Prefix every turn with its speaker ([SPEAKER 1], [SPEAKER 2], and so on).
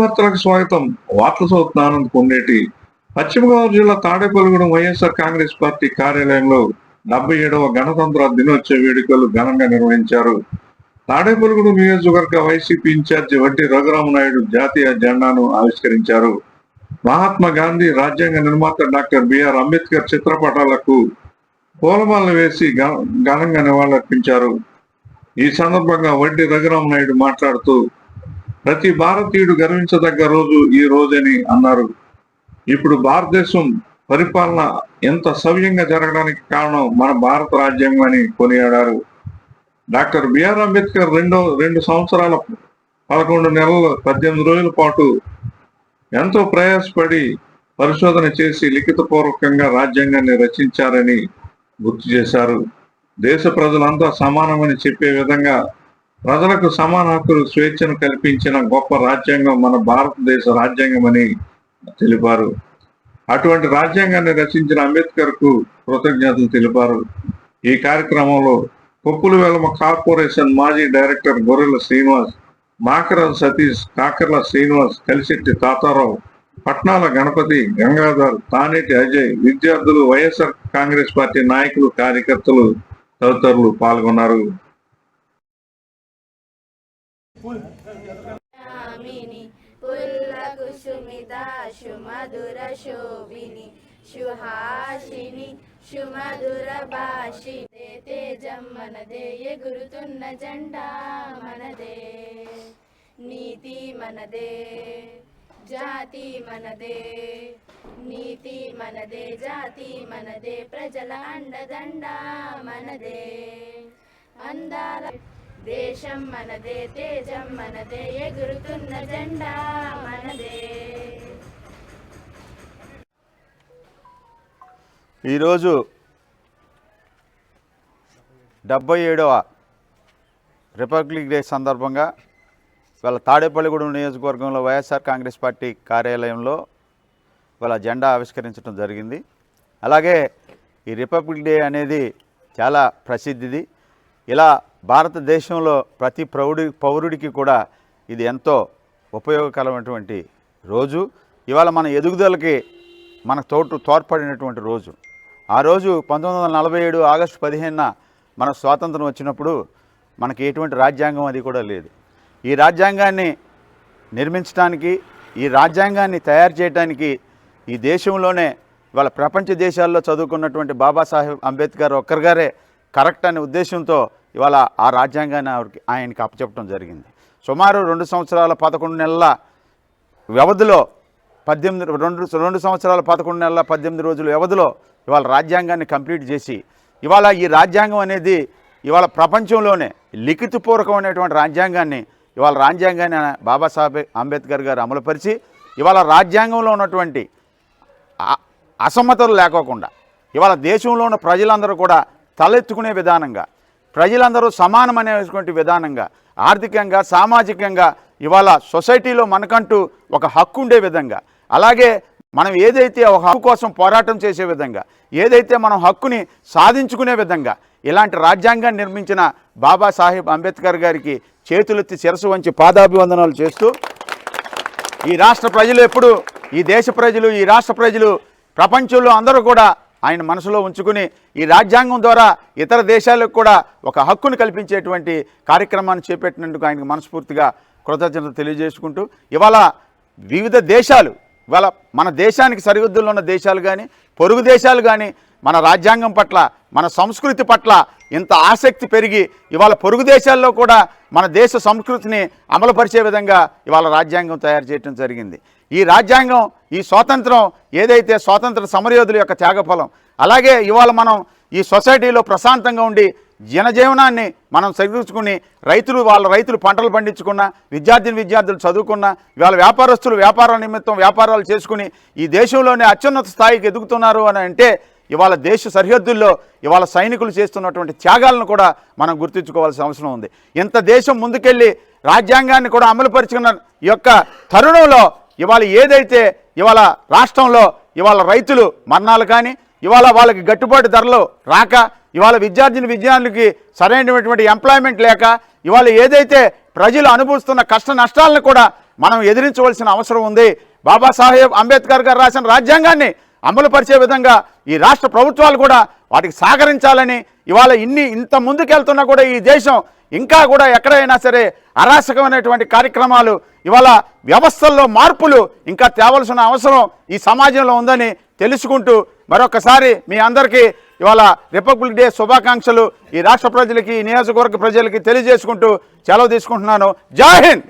[SPEAKER 1] వార్తలకు స్వాగతం. వార్త సౌత్ ఆనంద్ కొండేటి పశ్చిమ గోదావరి జిల్లా తాడేపల్లిగూడెం వైఎస్ఆర్ కాంగ్రెస్ పార్టీ కార్యాలయంలో డెబ్బై ఏడవ గణతంత్ర దినోత్సవ వేడుకలు ఘనంగా నిర్వహించారు. తాడేపల్లిగూడెం నియోజకవర్గ వైసీపీ ఇన్ఛార్జి వంటి రఘురామనాయుడు జాతీయ జెండాను ఆవిష్కరించారు. మహాత్మా గాంధీ రాజ్యాంగ నిర్మాత డాక్టర్ బిఆర్ అంబేద్కర్ చిత్రపటాలకు పూలమాలను వేసి ఘనంగా నివాళులర్పించారు. ఈ సందర్భంగా వడ్డీ రఘురామనాయుడు మాట్లాడుతూ ప్రతి భారతీయుడు గర్వించదగ్గ రోజు ఈ రోజని అన్నారు. ఇప్పుడు భారతదేశం పరిపాలన ఎంత సవ్యంగా జరగడానికి కారణం మన భారత రాజ్యాంగం అని కొనియాడారు. డాక్టర్ బిఆర్ అంబేద్కర్ రెండో రెండు సంవత్సరాల పదకొండు నెలల పద్దెనిమిది రోజుల పాటు ఎంతో ప్రయాసపడి పరిశోధన చేసి లిఖితపూర్వకంగా రాజ్యాంగాన్ని రచించారని గుర్తు చేశారు. దేశ ప్రజలంతా సమానమని చెప్పే విధంగా ప్రజలకు సమాన హక్కులు స్వేచ్ఛను కల్పించిన గొప్ప రాజ్యాంగం మన భారతదేశ రాజ్యాంగం అని తెలిపారు. అటువంటి రాజ్యాంగాన్ని రచించిన అంబేద్కర్కు కృతజ్ఞతలు తెలిపారు. ఈ కార్యక్రమంలో కొప్పులు వెలమ కార్పొరేషన్ మాజీ డైరెక్టర్ గొర్రెల శ్రీనివాస్ మాకర సతీష్ కాకర్ల శ్రీనివాస్ కలిశెట్టి తాతారావు పట్నాల గణపతి గంగాధర్ తానేటి అజయ్ విద్యార్థులు వైఎస్ఆర్ కాంగ్రెస్ పార్టీ నాయకులు కార్యకర్తలు తదితరులు పాల్గొన్నారు.
[SPEAKER 2] సుమధుర శోభిని సుహాసిని సుమధుర భాషి తేజం మనదే ఎగురుతున్న జెండా మనదే నీతి మనదే. జాతి మనదే నీతి మనదే జాతి మనదే ప్రజల అండదండ మనదే. అందాల దేశం మనదే తేజం మనదే ఎగురుతున్న జెండా మనదే.
[SPEAKER 3] ఈరోజు డెబ్బై ఏడవ రిపబ్లిక్ డే సందర్భంగా వాళ్ళ తాడేపల్లిగూడెం నియోజకవర్గంలో వైఎస్ఆర్ కాంగ్రెస్ పార్టీ కార్యాలయంలో వాళ్ళ జెండా ఆవిష్కరించడం జరిగింది. అలాగే ఈ రిపబ్లిక్ డే అనేది చాలా ప్రసిద్ధిది. ఇలా భారతదేశంలో ప్రతి ప్రౌడి పౌరుడికి కూడా ఇది ఎంతో ఉపయోగకరమైనటువంటి రోజు. ఇవాళ మన ఎదుగుదలకి మన తోటు తోడ్పడినటువంటి రోజు. ఆ రోజు పంతొమ్మిది వందల నలభై ఏడు ఆగస్టు పదిహేనున మన స్వాతంత్రం వచ్చినప్పుడు మనకి ఎటువంటి రాజ్యాంగం అది కూడా లేదు. ఈ రాజ్యాంగాన్ని నిర్మించడానికి ఈ రాజ్యాంగాన్ని తయారు చేయడానికి ఈ దేశంలోనే ఇవాళ ప్రపంచ దేశాల్లో చదువుకున్నటువంటి బాబాసాహెబ్ అంబేద్కర్ ఒక్కరిగారే కరెక్ట్ అనే ఉద్దేశంతో ఇవాళ ఆ రాజ్యాంగాన్ని ఆవిడకి ఆయనకి అప్పచెప్పడం జరిగింది. సుమారు రెండు సంవత్సరాల పదకొండు నెలల వ్యవధిలో పద్దెనిమిది రెండు రెండు సంవత్సరాల పదకొండు నెలల పద్దెనిమిది రోజుల వ్యవధిలో ఇవాళ రాజ్యాంగాన్ని కంప్లీట్ చేసి ఇవాళ ఈ రాజ్యాంగం అనేది ఇవాళ ప్రపంచంలోనే లిఖితపూర్వకమైనటువంటి రాజ్యాంగాన్ని ఇవాళ రాజ్యాంగాన్ని బాబాసాహెబ్ అంబేద్కర్ గారు అమలుపరిచి ఇవాళ రాజ్యాంగంలో ఉన్నటువంటి అసమ్మతలు లేకోకుండా ఇవాళ దేశంలో ఉన్న ప్రజలందరూ కూడా తలెత్తుకునే విధానంగా ప్రజలందరూ సమానమనేటువంటి విధానంగా ఆర్థికంగా సామాజికంగా ఇవాళ సొసైటీలో మనకంటూ ఒక హక్కు ఉండే విధంగా అలాగే మనం ఏదైతే ఒక హక్కు కోసం పోరాటం చేసే విధంగా ఏదైతే మనం హక్కుని సాధించుకునే విధంగా ఇలాంటి రాజ్యాంగాన్ని నిర్మించిన బాబాసాహెబ్ అంబేద్కర్ గారికి చేతులెత్తి శిరసు వంచి పాదాభివందనాలు చేస్తూ ఈ రాష్ట్ర ప్రజలు ఎప్పుడు ఈ దేశ ప్రజలు ఈ రాష్ట్ర ప్రజలు ప్రపంచంలో అందరూ కూడా ఆయన మనసులో ఉంచుకుని ఈ రాజ్యాంగం ద్వారా ఇతర దేశాలకు కూడా ఒక హక్కును కల్పించేటువంటి కార్యక్రమాన్ని చేపట్టినందుకు ఆయనకు మనస్ఫూర్తిగా కృతజ్ఞతలు తెలియజేసుకుంటూ ఇవాళ వివిధ దేశాలు ఇవాళ మన దేశానికి సరిహద్దుల్లో ఉన్న దేశాలు కానీ పొరుగు దేశాలు కానీ మన రాజ్యాంగం పట్ల మన సంస్కృతి పట్ల ఇంత ఆసక్తి పెరిగి ఇవాళ పొరుగు దేశాల్లో కూడా మన దేశ సంస్కృతిని అమలుపరిచే విధంగా ఇవాళ రాజ్యాంగం తయారు చేయడం జరిగింది. ఈ రాజ్యాంగం ఈ స్వాతంత్రం ఏదైతే స్వాతంత్ర సమరయోధుల యొక్క త్యాగఫలం అలాగే ఇవాళ మనం ఈ సొసైటీలో ప్రశాంతంగా ఉండి జనజీవనాన్ని మనం సరిదూచుకుని రైతులు వాళ్ళ రైతులు పంటలు పండించుకున్న విద్యార్థిని విద్యార్థులు చదువుకున్న ఇవాళ వ్యాపారస్తులు వ్యాపారాల నిమిత్తం వ్యాపారాలు చేసుకుని ఈ దేశంలోనే అత్యున్నత స్థాయికి ఎదుగుతున్నారు అని అంటే ఇవాళ దేశ సరిహద్దుల్లో ఇవాళ సైనికులు చేస్తున్నటువంటి త్యాగాలను కూడా మనం గుర్తుంచుకోవాల్సిన అవసరం ఉంది. ఇంత దేశం ముందుకెళ్ళి రాజ్యాంగాన్ని కూడా అమలుపరుచుకున్న ఈ యొక్క తరుణంలో ఇవాళ ఏదైతే ఇవాళ రాష్ట్రంలో ఇవాళ రైతులు మరణాలు కానీ ఇవాళ వాళ్ళకి గట్టుబాటు ధరలు రాక ఇవాళ విద్యార్థిని విద్యార్థులకి సరైనటువంటి ఎంప్లాయ్మెంట్ లేక ఇవాళ ఏదైతే ప్రజలు అనుభవిస్తున్న కష్ట నష్టాలను కూడా మనం ఎదిరించవలసిన అవసరం ఉంది. బాబాసాహెబ్ అంబేద్కర్ గారు రాసిన రాజ్యాంగాన్ని అమలు పరిచే విధంగా ఈ రాష్ట్ర ప్రభుత్వాలు కూడా వాటికి సహకరించాలని ఇవాళ ఇన్ని ఇంత ముందుకెళ్తున్నా కూడా ఈ దేశం ఇంకా కూడా ఎక్కడైనా సరే అరాచకమైనటువంటి కార్యక్రమాలు ఇవాళ వ్యవస్థల్లో మార్పులు ఇంకా తేవలసిన అవసరం ఈ సమాజంలో ఉందని తెలుసుకుంటూ మరొకసారి మీ అందరికీ ఇవాళ రిపబ్లిక్ డే శుభాకాంక్షలు ఈ రాష్ట్ర ప్రజలకి ఈ నియోజకవర్గ ప్రజలకి తెలియజేసుకుంటూ సెలవు తీసుకుంటున్నాను. జాహింద్